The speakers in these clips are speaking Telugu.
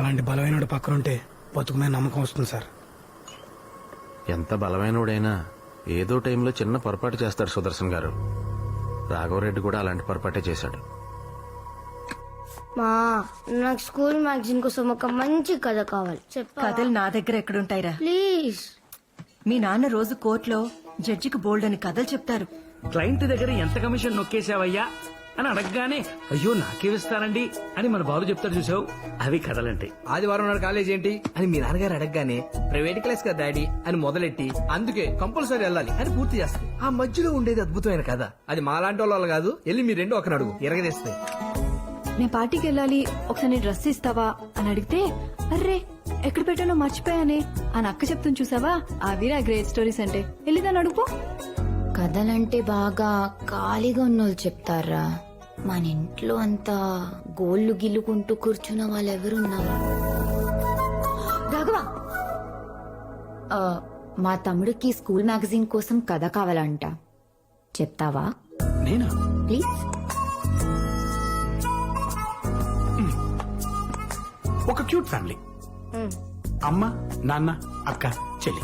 అలాంటి బలమైన పక్కన ఉంటే బతుకు మీద నమ్మకం వస్తుంది సార్. ఎంత బలమైనోడైనా ఏదో టైంలో చిన్న పొరపాటు చేస్తాడు సుదర్శన్ గారు. రాఘవరెడ్డి కూడా అలాంటి పొరపాటే చేశాడు. మా నాకు స్కూల్ మ్యాగజైన్ కోసం ఒక మంచి కథ కావాలి. చెప్పా కథలు నా దగ్గర ఎక్కడుంటాయిరా? ప్లీజ్. మీ నాన్న రోజు కోర్టులో జడ్జికి బోల్డ్ అని కథలు చెప్తారు. క్లయింట్ దగ్గర ఎంత కమిషన్ నొక్కేసావయ్యా అని అడగగానే అయ్యో నాకేమిస్తారండి అని మన బాబు చెప్తాడు చూసావు. అవి కథలంటే. ఆదివారం నాడు కాలేజ్ ఏంటి? అని మీ నాన్నగారు అడగగానే ప్రైవేట్ క్లాస్ కదా డాడీ అని మొదలెట్టి అందుకే కంపల్సరీ వెళ్ళాలి అని పూర్తి చేస్తాం ఆ మధ్యలో ఉండేది అద్భుతమైన కథ. అది మాలాంటి వాళ్ళ కాదు వెళ్ళి మీ రెండు ఒకరిని అడుగు ఎరగదీస్తాయి. నేను పార్టీకి వెళ్ళాలి ఒకసారి డ్రెస్ ఇస్తావా? అని అడిగితే అర్రే ఎక్కడ పెట్టానో మర్చిపోయానే అని అక్క చెప్తుంది చూసావా? అవిరా గ్రేట్ స్టోరీస్ అంటే. వెళ్ళిదాన్ని అడుగు కథలంటే బాగా ఖాళీగా ఉన్నోళ్ళు చెప్తారా? మన ఇంట్లో అంతా గోళ్ళు గిల్లుకుంటూ కూర్చున్న వాళ్ళు ఎవరున్నారు రాఘవా! ఆ, మా తమ్ముడికి స్కూల్ మ్యాగజైన్ కోసం కథ కావాలంట. చెప్తావా? నేనా? ప్లీజ్. ఒక క్యూట్ ఫ్యామిలీ. అమ్మ నాన్న అక్క చెల్లి.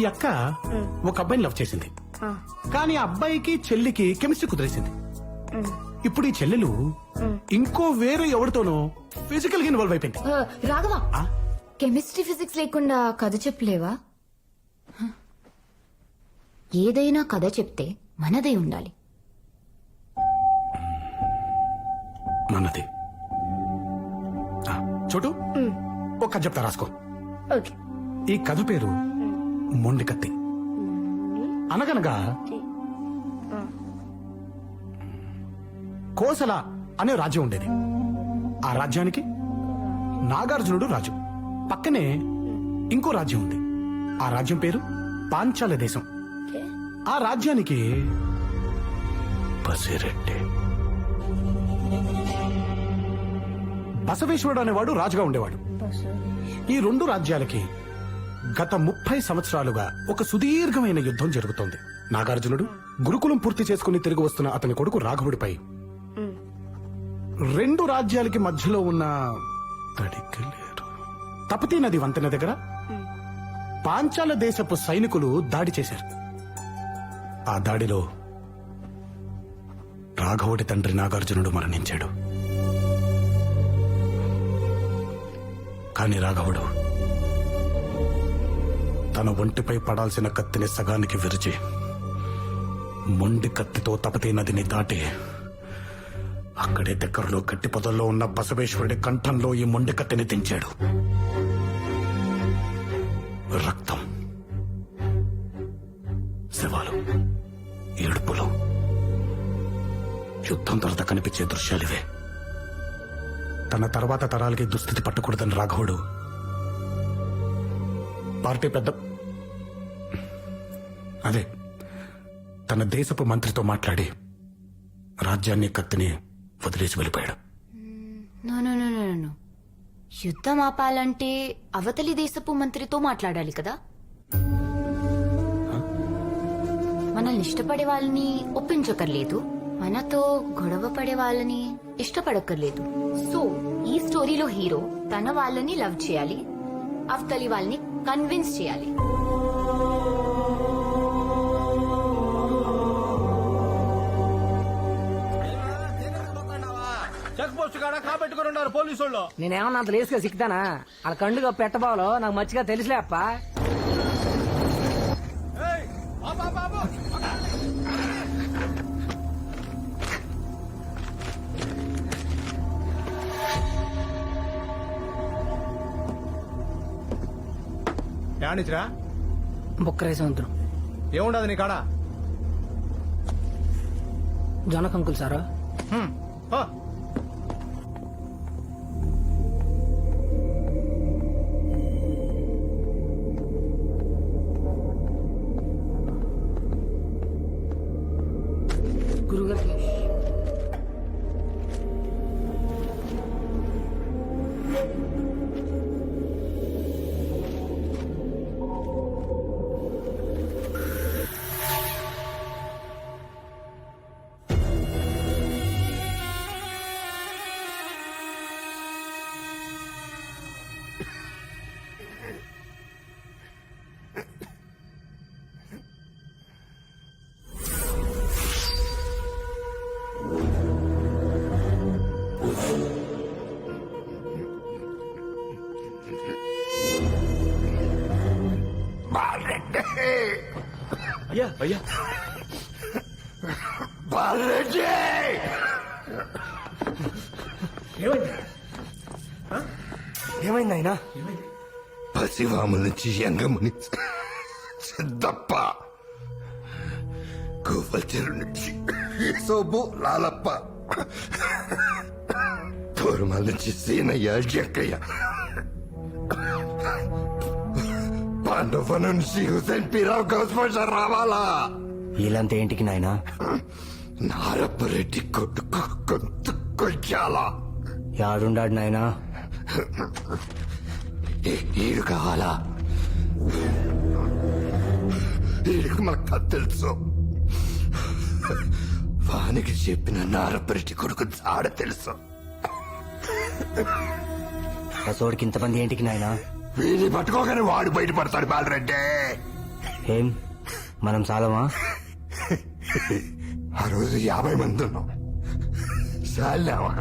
ఈ అక్క ఒక అబ్బాయిని లవ్ చేసింది. కానీ ఆ అబ్బాయికి చెల్లికి కెమిస్ట్రీ కుదిరేసింది. ఇప్పుడు ఈ చెల్లెలు ఇంకో వేరే ఎవరితోనో ఫిజికల్గా ఇన్వాల్వ్ అయిపోయింది. రాఘవా? కెమిస్ట్రీ ఫిజిక్స్ లేకుండా కథ చెప్పలేవా. ఏదైనా కథ చెప్తే మనదై ఉండాలి. మనది. చోటు? ఒక కథ చెప్తా రాసుకో. ఓకే. ఈ కథ పేరు మొండి కత్తి అనగనగా కోసల అనే రాజ్యం ఉండేది. ఆ రాజ్యానికి నాగార్జునుడు రాజు. పక్కనే ఇంకో రాజ్యం ఉంది. ఆ రాజ్యం పేరు పాంచాల దేశం. ఆ రాజ్యానికి బసిరెడ్డి బసవేశ్వరుడు అనేవాడు రాజుగా ఉండేవాడు. ఈ రెండు రాజ్యాలకి గత ముప్పై సంవత్సరాలుగా ఒక సుదీర్ఘమైన యుద్ధం జరుగుతోంది. నాగార్జునుడు గురుకులం పూర్తి చేసుకుని తిరిగి వస్తున్న అతని కొడుకు రాఘవుడిపై రెండు రాజ్యాలకి మధ్యలో ఉన్న తడికలేరు తపతీ నది వంతెన దగ్గర పాంచాల దేశపు సైనికులు దాడి చేశారు. ఆ దాడిలో రాఘవుడి తండ్రి నాగార్జునుడు మరణించాడు. కాని రాఘవుడు తన ఒంటిపై పడాల్సిన కత్తిని సగానికి విరిచి మొండి కత్తితో తపతీ నదిని దాటి అక్కడే దగ్గరలో గట్టి పొదల్లో ఉన్న బసవేశ్వరుడి కంఠంలో ఈ మొండి కత్తిని దించాడు రక్తం. శవాలు. ఏడుపులు. యుద్ధం తర్వాత కనిపించే దృశ్యాలివే తన తర్వాత తరాలకి దుస్థితి పట్టకూడదని రాఘవుడు. పార్టీ పెద్ద అదే తన దేశపు మంత్రితో మాట్లాడి రాజ్యాన్ని కత్తిని వదిలేసి వెళ్ళిపోయాడు. No no no no no యుద్ధం ఆపాలంటే అవతలి దేశపు మంత్రితో మాట్లాడాలి కదా? మనల్ని ఇష్టపడే వాళ్ళని ఒప్పించకర్లేదు మనతో గొడవ పడే వాళ్ళని ఇష్టపడక్కర్లేదు. సో ఈ స్టోరీలో హీరో తన వాళ్ళని లవ్ చేయాలి. అవతలి వాళ్ళని కన్విన్స్ చేయాలి. కాడ కాబెట్టుకుని ఉన్నారు పోలీసు వాళ్ళు నేనేమన్నా అంత లేసుగా సిక్తానా వాళ్ళ కండుగా పెట్టబాలో నాకు మంచిగా తెలిసిలే అప్ప. ఏమనిచ్చిరా బుక్కరేసి వంతులు ఏముండదు నీ కాడ? జొన్నకంకులు సారు. హ్మ్. పో. అయ్యా అయ్యా. బాలరెడ్డి! ఏమైంది? ఆయన పసివాముల నుంచి యంగముని సిద్ధప్ప. గోపల్చెరు నుంచి సోబు లాలప్ప. తోరుమల నుంచి సీనయ్య జక్కయ్య. పాండవ నుంచి హుసేన్ పీరావు గౌస్పషర్ రావాలా వీళ్ళంతా ఏంటికి నాయనా? నారప్పరెడ్డి కొడుకు గొంతు కొయ్యాలా యాడుండాడు నాయనా? ఈడు కావాలా? ఈడికి మనకు తెలుసు. వానికి చెప్పిన నారపరిటి కొడుకు ఆడ తెలుసు. ఇంతమంది ఏంటికి నాయనా? వీని పట్టుకోగానే వాడు బయటపడతాడు బాలరెడ్డి. ఏం? మనం సాలమా? ఆ రోజు యాభై మంది ఉన్నాం. చాలావా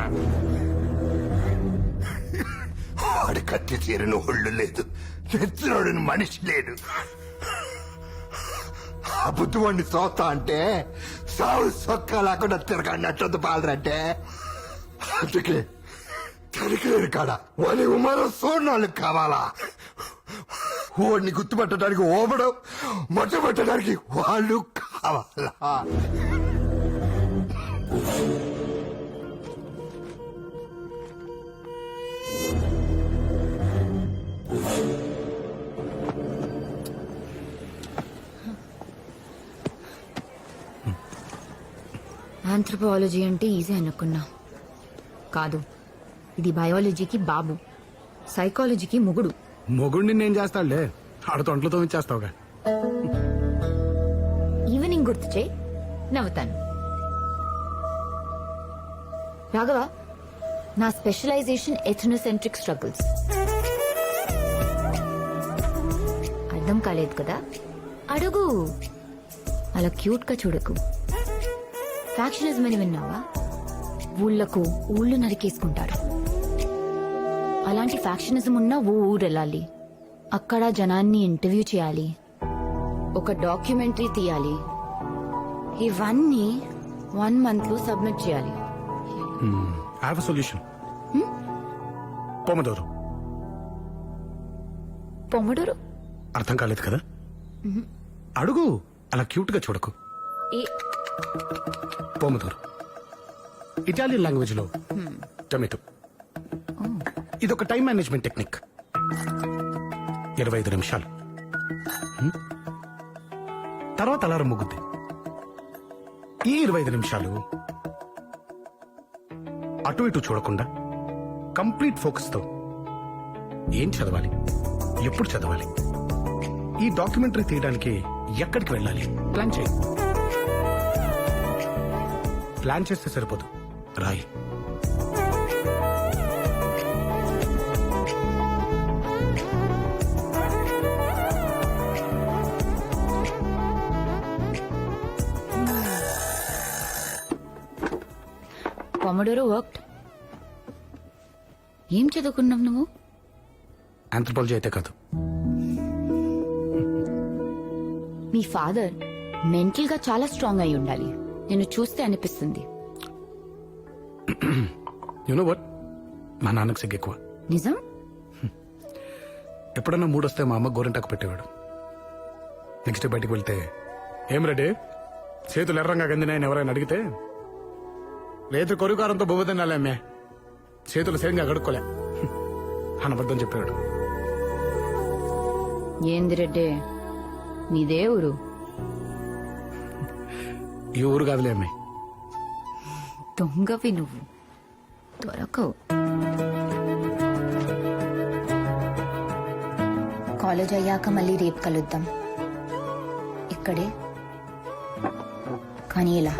వాడి కత్తి తీరని ఒళ్ళు లేదు. నెచ్చినోడిని మనిషి లేడు ఆ బుద్ధివాడిని చూస్తా అంటే సావు సొక్క లేకుండా తిరగన్నట్టు పాలరంటే అందుకే తరికలేరు కాడ వాడి ఉమరం చూడడానికి కావాలా? వాడిని గుర్తుపట్టడానికి ఓపడం మొట్ట వాళ్ళు కావాలా? ఆంథ్రపాలజీ అంటే ఈజీ అనుకున్నా. కాదు ఇది బయాలజీకి బాబు. సైకాలజీకి ముగుడు. మొగుడిని నేను చేస్తాడులే. ఆడ తొంటలతో ఇచ్చేస్తావుగా. ఈవినింగ్ గుర్తు చేయి. నవ్వుతాను. రాఘవ నా స్పెషలైజేషన్ ఎథనోసెంట్రిక్ స్ట్రగుల్స్ అర్థం కాలేదు కదా? అడుగు. అలా క్యూట్గా చూడకు. ఫ్యాక్షనిజం అని విన్నావా? ఊళ్ళకు ఊళ్ళు నరికేసుకుంటారు. అలాంటి ఫ్యాక్షనిజం ఉన్న ఓ ఊరు వెళ్ళాలి అక్కడ జనాన్ని ఇంటర్వ్యూ చేయాలి. ఒక డాక్యుమెంటరీ తీయాలి. ఇవన్నీ వన్ మంత్లో సబ్మిట్ చేయాలి. సొల్యూషన్ పొమ్మదోరు పొమ్మడూరు అర్థం కాలేదు కదా? అడుగు. అలా క్యూట్గా చూడకు. ఏ? పోమదూరు ఇటాలియన్ లాంగ్వేజ్లో టొమాటో ఇదొక టైం మేనేజ్మెంట్ టెక్నిక్. ఇరవై ఐదు నిమిషాలు. తర్వాత అలారం ముగ్గుద్ది ఈ ఇరవై ఐదు నిమిషాలు అటు ఇటు చూడకుండా కంప్లీట్ ఫోకస్తో ఏం చదవాలి? ఎప్పుడు చదవాలి? ఈ డాక్యుమెంటరీ తీయడానికి ఎక్కడికి వెళ్ళాలి? ప్లాన్ చేయి. ప్లాన్ చేస్తే సరిపోదు. రాయి. పొమ్మడూరు వర్క్ ఏం చదువుకున్నావు నువ్వు? ఆంథ్రపాలజీ అయితే కాదు. మీ ఫాదర్ మెంటల్గా చాలా స్ట్రాంగ్ అయి ఉండాలి. నేను చూస్తే అనిపిస్తుంది. యూనో వట్ మా నాన్నకు సిగ్గు ఎక్కువ. నిజం? ఎప్పుడన్నా మూడొస్తే మా అమ్మ గోరింటాకు పెట్టేవాడు. నెక్స్ట్ బయటికి వెళ్తే ఏం రెడీ చేతులు ఎర్రంగా గందినాయని ఎవరైనా అడిగితే లేదు కొరుకారంతో బొబ్బ తినాలే అమ్మే చేతులు సేంగా గడుక్కోలే అనబద్ధం చెప్పాడు. ఏంది రెడ్డి? నీదే ఊరు? ఈ ఊరు కాదులే అమ్మాయి దొంగవి నువ్వు. దొరకవు. కాలేజ్ అయ్యాక మళ్ళీ రేపు కలుద్దాం. ఇక్కడే. కానీ ఇలా.